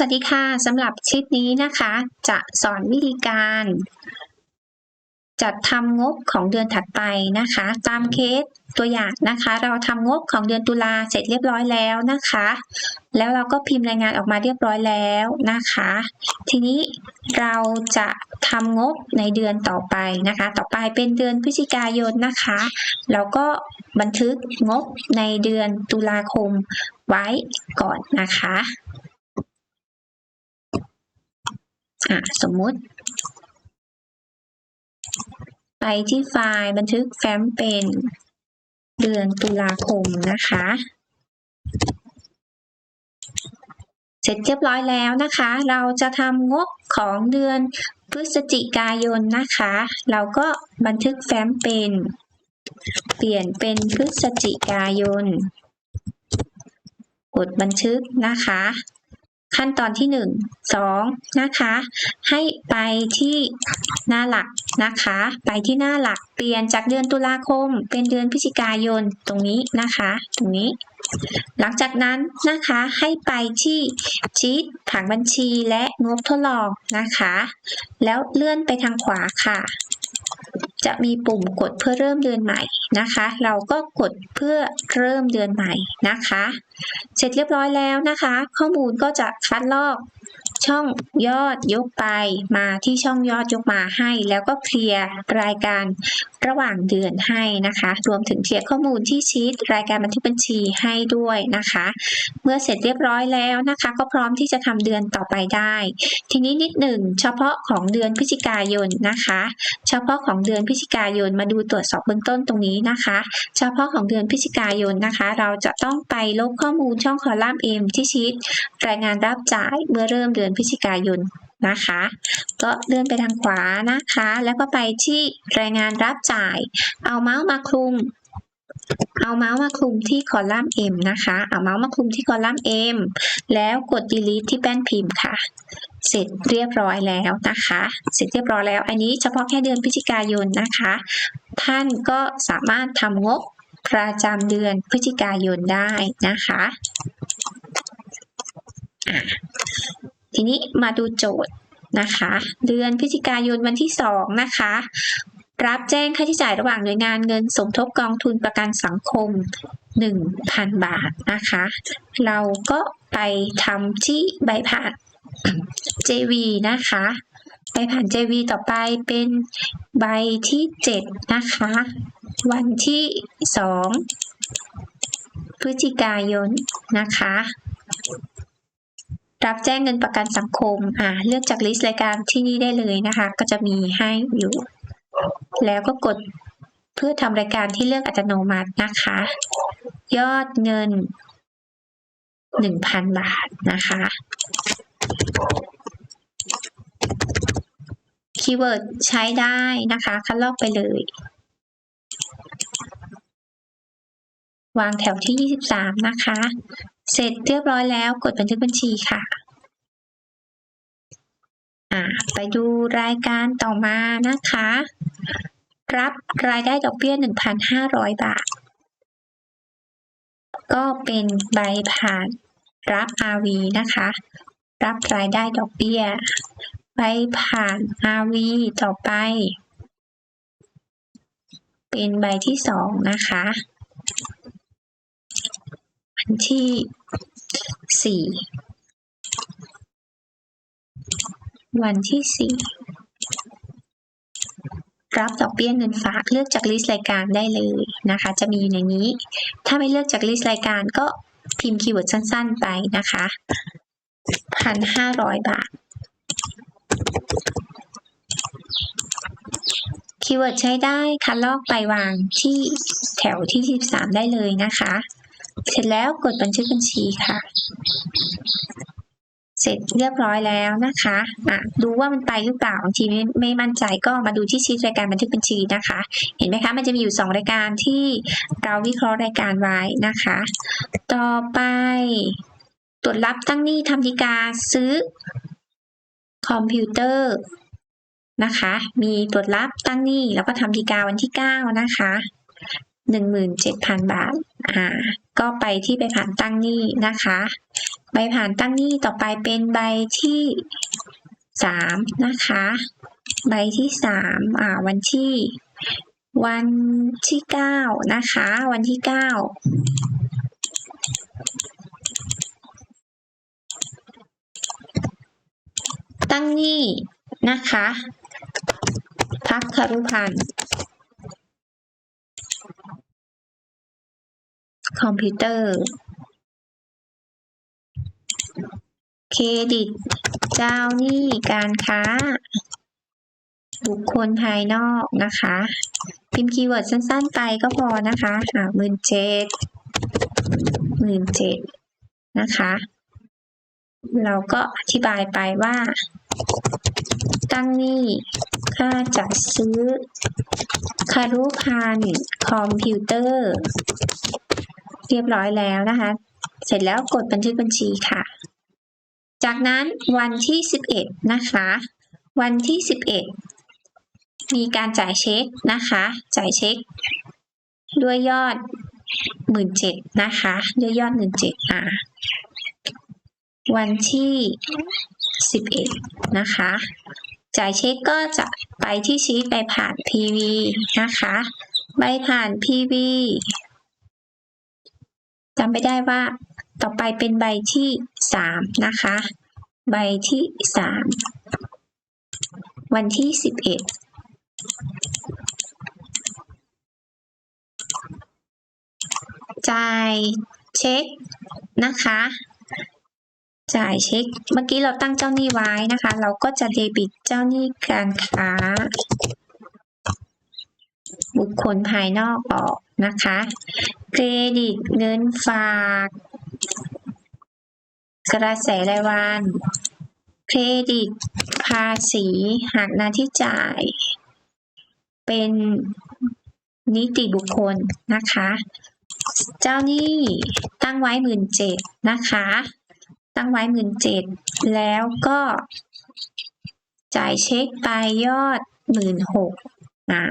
สวัสดีค่ะสำหรับคลิปนี้นะคะ จะสอนวิธีการ จัดทำงบของเดือนถัดไปนะคะ ตามเคสตัวอย่างนะคะ เราทำงบของเดือนตุลาเสร็จเรียบร้อยแล้วนะคะ แล้วเราก็พิมพ์รายงานออกมาเรียบร้อยแล้วนะคะ ทีนี้เราจะทำงบในเดือนต่อไปนะคะ ต่อไปเป็นเดือนพฤศจิกายนนะคะ เราก็บันทึกงบในเดือนตุลาคมไว้ก่อนนะคะ อะสมมุติ ไปที่ไฟล์บันทึกแฟ้มเป็นเดือนตุลาคมนะคะ เสร็จเรียบร้อยแล้วนะคะ เราจะทำงบของเดือนพฤศจิกายนนะคะ เราก็บันทึกแฟ้มเป็น เปลี่ยนเป็นพฤศจิกายน กดบันทึกนะคะ ขั้นตอนที่หนึ่งสองนะคะ ให้ไปที่หน้าหลักนะคะ ไปที่หน้าหลักเปลี่ยนจากเดือนตุลาคม เป็นเดือนพฤศจิกายนตรงนี้นะคะ ตรงนี้ หลังจากนั้นนะคะให้ไปที่ชีตผังบัญชีและงบทดลองนะคะ แล้วเลื่อนไปทางขวาค่ะ จะมีปุ่มกดเพื่อเริ่มเดือนใหม่นะคะ เราก็กดเพื่อเริ่มเดือนใหม่นะคะ เสร็จเรียบร้อยแล้วนะคะ ข้อมูลก็จะคัดลอก ช่องยอดยกไปมาที่ช่องยอดยกมาให้ แล้วก็เคลียร์รายการระหว่างเดือนให้นะคะ รวมถึงเคลียร์ข้อมูลที่ชีตรายการบันทึกบัญชีให้ด้วยนะคะ เมื่อเสร็จเรียบร้อยแล้วนะคะ ก็พร้อมที่จะทำเดือนต่อไปได้ ทีนี้นิดหนึ่งเฉพาะของเดือนพฤศจิกายนนะคะ เฉพาะของเดือนพฤศจิกายนมาดูตรวจสอบเบื้องต้นตรงนี้นะคะ เฉพาะของเดือนพฤศจิกายนนะคะ เราจะต้องไปลบข้อมูลช่องคอลัมน์ M ที่ชีตรายงานรับจ่ายเมื่อเริ่มเดือนอนพฤศจิกายนนะคะ ก็เลื่อนไปทางขวานะคะ แล้วก็ไปที่รายงานรับจ่าย เอาเมาส์มาคลุม เอาเมาส์มาคลุมที่คอลัมน์ M นะคะ เอาเมาส์มาคลุมที่คอลัมน์ M แล้วกด delete ที่แป้นพิมพ์ค่ะ เสร็จเรียบร้อยแล้วนะคะ เสร็จเรียบร้อยแล้ว อันนี้เฉพาะแค่เดือนพฤศจิกายนนะคะ ท่านก็สามารถทำงบประจำเดือนพฤศจิกายนได้นะคะ ทีนี้มาดูโจทย์นะคะ เดือนพฤศจิกายนวันที่สองนะคะ รับแจ้งค่าใช้จ่ายระหว่างหน่วยงานเงินสมทบกองทุนประกันสังคม 1,000 บาทนะคะ เราก็ไปทำที่ใบผ่าน JV นะคะใบผ่าน JV ต่อไปเป็นใบที่ 7 นะคะ วันที่ 2 พฤศจิกายนนะคะ รับแจ้งเงินประกันสังคมอ่าเลือกจากลิสต์รายการที่นี่ได้เลยนะคะ ก็จะมีให้อยู่ แล้วก็กดเพื่อทำรายการที่เลือกอัตโนมัตินะคะ ยอดเงิน 1,000 บาทนะคะคีย์เวิร์ดใช้ได้นะคะ คัดลอกไปเลย วางแถวที่ 23 นะคะ เสร็จเรียบร้อยแล้วกดบันทึกบัญชีค่ะอ่าไปดูรายการต่อมานะคะ รับรายได้ดอกเบี้ย 1,500 บาท ก็เป็นใบผ่านรับ RV นะคะ รับรายได้ดอกเบี้ย ใบผ่าน RV ต่อไป เป็นใบที่สองนะคะ ที่สี่วันที่สี่รับดอกเบี้ยเงินฝากเลือกจากลิสต์รายการได้เลยนะคะ จะมีอยู่ในนี้ ถ้าไม่เลือกจากลิสต์รายการก็พิมพ์คีย์เวิร์ดสั้น ๆ ไปนะคะพันห้าร้อยบาท คีย์เวิร์ดใช้ได้คัดลอกไปวางที่แถวที่ 13 ได้เลยนะคะ เสร็จแล้วกดบันทึกบัญชีค่ะ เสร็จเรียบร้อยแล้วนะคะอะดูว่ามันไปหรือเปล่าบางทีไม่ไม่มั่นใจก็มาดูที่ชีตรายการบันทึกบัญชีนะคะ เห็นไหมคะมันจะมีอยู่ 2 รายการที่เราวิเคราะห์รายการไว้นะคะ ต่อไปตรวจรับตั้งหนี้ทำธิกาซื้อคอมพิวเตอร์นะคะ มีตรวจรับตั้งหนี้แล้วก็ทำดีกาวันที่ 9 นะคะ 17,000 บาท อ่าก็ไปที่ใบผ่านตั้งหนี้นะคะ ใบผ่านตั้งหนี้ต่อไปเป็นใบที่สามนะคะ ใบที่สามอ่าวันที่ วันที่เก้านะคะ วันที่เก้าตั้งหนี้นะคะ พักคารุพันธ์ คอมพิวเตอร์ เครดิต เจ้าหนี้การค้า บุคคลภายนอกนะคะ พิมพ์คีย์เวิร์ดสั้นๆไปก็พอนะคะอ่าหมื่นเจ็ดหมื่นเจ็ดนะคะ เราก็อธิบายไปว่า ตั้งหนี้ค่าจัดซื้อคารุพันธ์คอมพิวเตอร์ เรียบร้อยแล้วนะคะ เสร็จแล้วกดบันทึกบัญชีค่ะ จากนั้นวันที่11นะคะ วันที่11มีการจ่ายเช็คนะคะ จ่ายเช็ค ด้วยยอด17,000นะคะ ด้วยยอด17,000อ่าวันที่11นะคะ จ่ายเช็คก็จะไปที่ชีตใบผ่าน PV นะคะ ใบผ่าน PV จำไม่ได้ว่า ต่อไปเป็นใบที่สามนะคะ ใบที่สามวันที่สิบเอ็ดจ่ายเช็คนะคะ จ่ายเช็ค เมื่อกี้เราตั้งเจ้าหนี้ไว้นะคะ เราก็จะเดบิตเจ้าหนี้การค้า บุคคลภายนอกออกนะคะ เครดิตเงินฝาก กระแสรายวัน เครดิต ภาษีหักหน้าที่จ่าย เป็นนิติบุคคลนะคะ เจ้าหนี้ตั้งไว้หมื่นเจ็ดนะคะ ตั้งไว้หมื่นเจ็ดแล้วก็จ่ายเช็คไปยอดหมื่นหกอ่า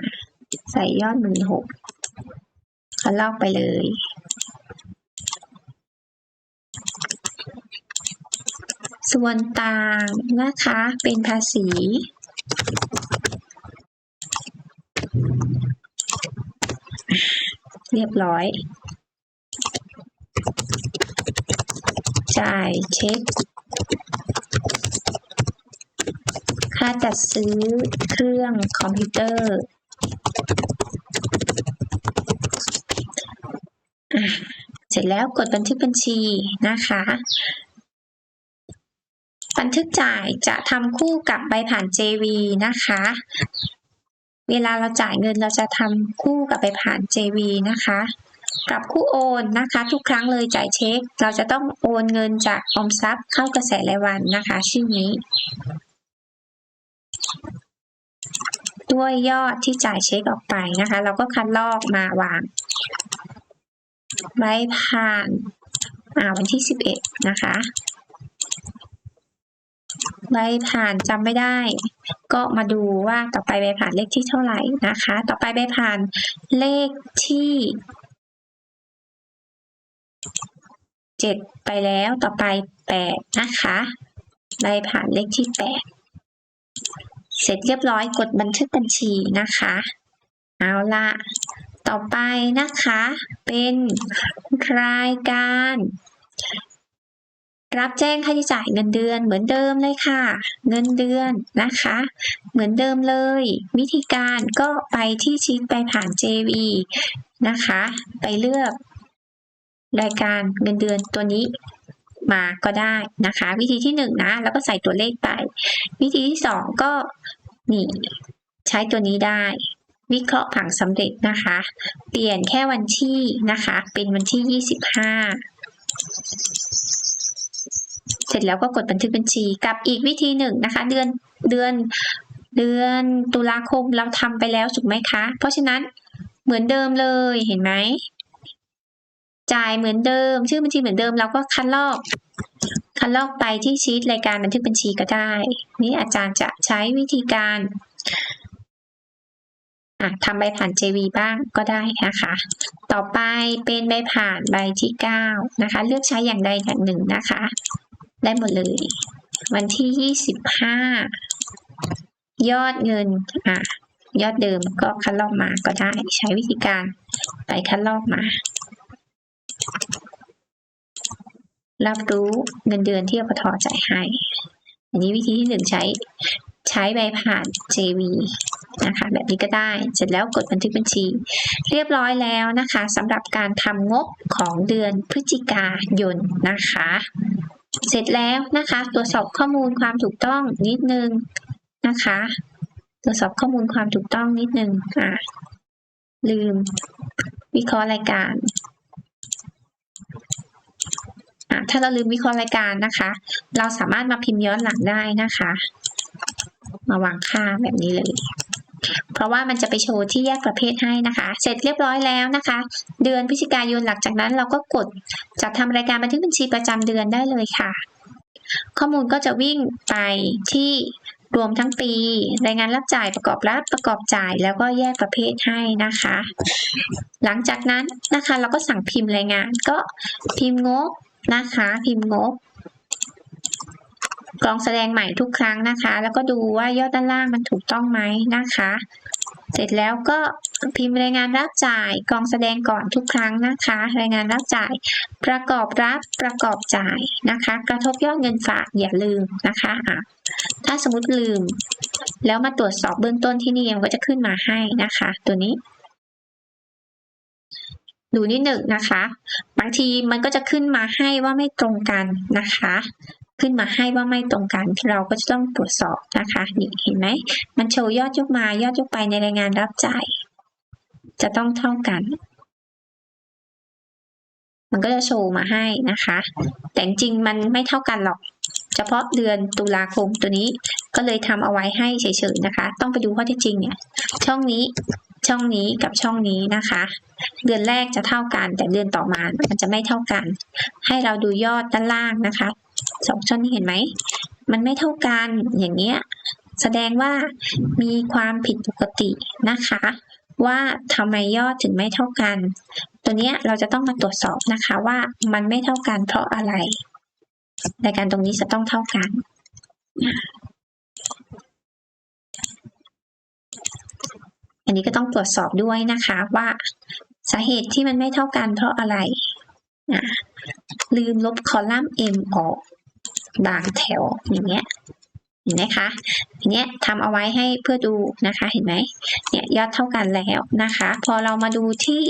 ใส่ยอดหมื่นหกเขาลอกไปเลย ส่วนต่างนะคะเป็นภาษี เรียบร้อย จ่ายเช็คค่าจัดซื้อเครื่องคอมพิวเตอร์ อะ เสร็จแล้วกดบันทึกบัญชีนะคะ บันทึกจ่ายจะทำคู่กับใบผ่าน JV นะคะ เวลาเราจ่ายเงินเราจะทำคู่กับใบผ่าน JV นะคะกับคู่โอนนะคะ ทุกครั้งเลยจ่ายเช็ค เราจะต้องโอนเงินจากออมทรัพย์เข้ากระแสรายวันนะคะ ชื่อนี้ ด้วยยอดที่จ่ายเช็คออกไปนะคะ เราก็คัดลอกมาวาง ใบผ่านอ่าวันที่สิบเอ็ดนะคะใบผ่านจำไม่ได้ ก็มาดูว่าต่อไปใบผ่านเลขที่เท่าไหร่นะคะ ต่อไปใบผ่านเลขที่เจ็ดไปแล้วต่อไปแปดนะคะใบผ่านเลขที่แปดเสร็จเรียบร้อยกดบันทึกบัญชีนะคะ เอาละ ต่อไปนะคะ เป็นรายการ รับแจ้งค่าใช้จ่ายเงินเดือนเหมือนเดิมเลยค่ะ เงินเดือนนะคะ เหมือนเดิมเลย วิธีการก็ไปที่ชีตไปผ่าน JV นะคะ ไปเลือก รายการเงินเดือนตัวนี้มาก็ได้นะคะ วิธีที่หนึ่งนะแล้วก็ใส่ตัวเลขไป วิธีที่สองก็นี่ใช้ตัวนี้ได้ วิเคราะห์ผังสำเร็จนะคะ เปลี่ยนแค่วันที่นะคะ เป็นวันที่ยี่สิบห้าเสร็จแล้วก็กดบันทึกบัญชีกับอีกวิธีหนึ่งนะคะ เดือนเดือนเดือนตุลาคมเราทำไปแล้วถูกไหมคะ เพราะฉะนั้นเหมือนเดิมเลยเห็นไหมจ่ายเหมือนเดิม ชื่อบัญชีเหมือนเดิมเราก็คัดลอก คัดลอกไปที่ชีตรายการบันทึกบัญชีก็ได้ นี่อาจารย์จะใช้วิธีการ อะทำใบผ่าน JV บ้างก็ได้นะคะ ต่อไปเป็นใบผ่านใบที่เก้านะคะ เลือกใช้อย่างใดอย่างหนึ่งนะคะ ได้หมดเลย วันที่ยี่สิบห้ายอดเงินอะยอดเดิมก็คัดลอกมาก็ได้ใช้วิธีการไปคัดลอกมา รับรู้เงินเดือนที่อปทจ่ายให้ อันนี้วิธีที่หนึ่งใช้ ใช้ใบผ่าน JV นะคะแบบนี้ก็ได้เสร็จแล้วกดบันทึกบัญชี เรียบร้อยแล้วนะคะสำหรับการทำงบของเดือนพฤศจิกายนนะคะ เสร็จแล้วนะคะตรวจสอบข้อมูลความถูกต้องนิดนึงนะคะตรวจสอบข้อมูลความถูกต้องนิดนึงอะลืม วิเคราะห์รายการอะถ้าเราลืมวิเคราะห์รายการนะคะ เราสามารถมาพิมพ์ย้อนหลังได้นะคะ มาวางค่าแบบนี้เลย เพราะว่ามันจะไปโชว์ที่แยกประเภทให้นะคะ เสร็จเรียบร้อยแล้วนะคะ เดือนพฤศจิกายนหลังจากนั้นเราก็กดจัดทำรายการบันทึกบัญชีประจำเดือนได้เลยค่ะ ข้อมูลก็จะวิ่งไปที่รวมทั้งปี รายงานรับจ่ายประกอบรับประกอบจ่ายแล้วก็แยกประเภทให้นะคะ หลังจากนั้นนะคะเราก็สั่งพิมพ์รายงานก็พิมพ์งบนะคะ พิมพ์งบ กรองแสดงใหม่ทุกครั้งนะคะ แล้วก็ดูว่ายอดด้านล่างมันถูกต้องไหมนะคะ เสร็จแล้วก็พิมพ์รายงานรับจ่ายกรองแสดงก่อนทุกครั้งนะคะ รายงานรับจ่าย ประกอบรับประกอบจ่ายนะคะ กระทบยอดเงินฝากอย่าลืมนะคะอะถ้าสมมติลืม แล้วมาตรวจสอบเบื้องต้นที่นี่มันก็จะขึ้นมาให้นะคะ ตัวนี้ดูนิดหนึ่งนะคะ บางทีมันก็จะขึ้นมาให้ว่าไม่ตรงกันนะคะ ขึ้นมาให้ว่าไม่ตรงกันเราก็จะต้องตรวจสอบนะคะนี่เห็นไหมมันโชว์ยอดยกมายอดยกไปในรายงานรับจ่าย จะต้องเท่ากัน มันก็จะโชว์มาให้นะคะ แต่จริงมันไม่เท่ากันหรอก เฉพาะเดือนตุลาคมตัวนี้ ก็เลยทำเอาไว้ให้เฉยๆนะคะ ต้องไปดูข้อเท็จจริงเนี่ย ช่องนี้ช่องนี้กับช่องนี้นะคะ เดือนแรกจะเท่ากัน แต่เดือนต่อมามันจะไม่เท่ากัน ให้เราดูยอดด้านล่างนะคะ สองช่องนี้เห็นไหม มันไม่เท่ากันอย่างเงี้ยแสดงว่ามีความผิดปกตินะคะ ว่าทำไมยอดถึงไม่เท่ากัน ตัวเนี้ยเราจะต้องมาตรวจสอบนะคะว่ามันไม่เท่ากันเพราะอะไรรายการตรงนี้จะต้องเท่ากัน อันนี้ก็ต้องตรวจสอบด้วยนะคะว่าสาเหตุที่มันไม่เท่ากันเพราะอะไร ลืมลบคอลัมน์ M ออก บางแถวอย่างเงี้ยเห็นไหมคะอันเนี้ยทำเอาไว้ให้เพื่อดูนะคะ เห็นไหมเนี่ยยอดเท่ากันแล้วนะคะ พอเรามาดูที่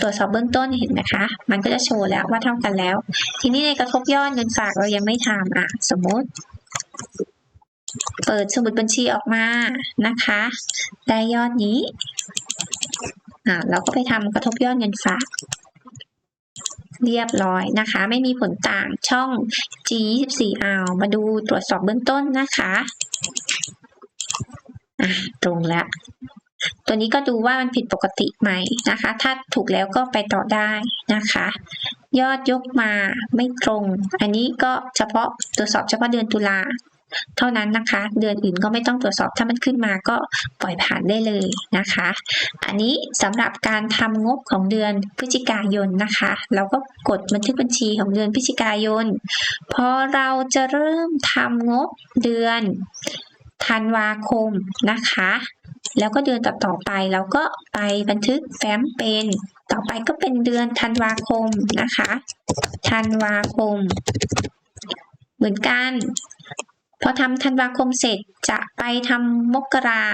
ตรวจสอบเบื้องต้นเห็นไหมคะ มันก็จะโชว์แล้วว่าเท่ากันแล้ว ทีนี้ในกระทบยอดเงินฝากเรายังไม่ทำอะ สมมติ เปิดสมุดบัญชีออกมานะคะ ได้ยอดนี้อ่าเราก็ไปทำกระทบยอดเงินฝาก เรียบร้อยนะคะ ไม่มีผลต่างช่อง G24 เอามาดูตรวจสอบเบื้องต้นนะคะอะตรงแล้วตัวนี้ก็ดูว่ามันผิดปกติไหมนะคะ ถ้าถูกแล้วก็ไปต่อได้นะคะ ยอดยกมาไม่ตรง อันนี้ก็เฉพาะตรวจสอบเฉพาะเดือนตุลา เท่านั้นนะคะ เดือนอื่นก็ไม่ต้องตรวจสอบถ้ามันขึ้นมาก็ปล่อยผ่านได้เลยนะคะ อันนี้สำหรับการทำงบของเดือนพฤศจิกายนนะคะ เราก็กดบันทึกบัญชีของเดือนพฤศจิกายน พอเราจะเริ่มทำงบเดือนธันวาคมนะคะ แล้วก็เดือนต่อๆไปเราก็ไปบันทึกแฟ้มเป็น ต่อไปก็เป็นเดือนธันวาคมนะคะ ธันวาคม เหมือนกัน พอทำธันวาคมเสร็จจะไปทำมกรา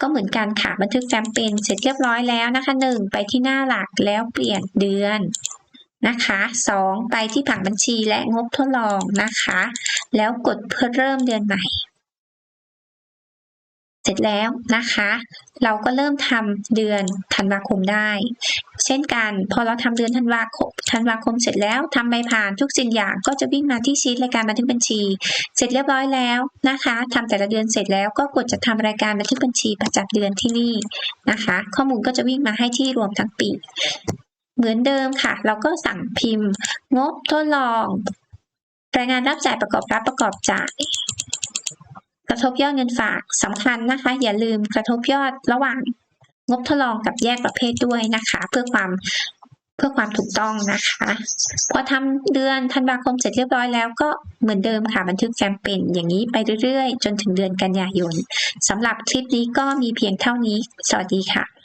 ก็เหมือนกันค่ะบันทึกแฟ้มเป็นเสร็จเรียบร้อยแล้วนะคะหนึ่งไปที่หน้าหลักแล้วเปลี่ยนเดือนนะคะสองไปที่ผังบัญชีและงบทดลองนะคะ แล้วกดเพื่อเริ่มเดือนใหม่ เสร็จแล้วนะคะ เราก็เริ่มทำเดือนธันวาคมได้ เช่นกันพอเราทำเดือนธันวาคมธันวาคมเสร็จแล้วทำใบผ่านทุกสิ่งอย่างก็จะวิ่งมาที่ชีตรายการบันทึกบัญชี เสร็จเรียบร้อยแล้วนะคะทำแต่ละเดือนเสร็จแล้วก็กดจะทำรายการบันทึกบัญชีประจำเดือนที่นี่นะคะ ข้อมูลก็จะวิ่งมาให้ที่รวมทั้งปี เหมือนเดิมค่ะ เราก็สั่งพิมพ์ งบทดลองรายงานรับจ่ายประกอบรับประกอบจ่าย กระทบยอดเงินฝากสำคัญนะคะ อย่าลืมกระทบยอดระหว่างงบทดลองกับแยกประเภทด้วยนะคะ เพื่อความเพื่อความถูกต้องนะคะ พอทำเดือนธันวาคมเสร็จเรียบร้อยแล้วก็เหมือนเดิมค่ะบันทึกแฟ้มเป็นอย่างนี้ไปเรื่อยๆ จนถึงเดือนกันยายนสำหรับคลิปนี้ก็มีเพียงเท่านี้ สวัสดีค่ะ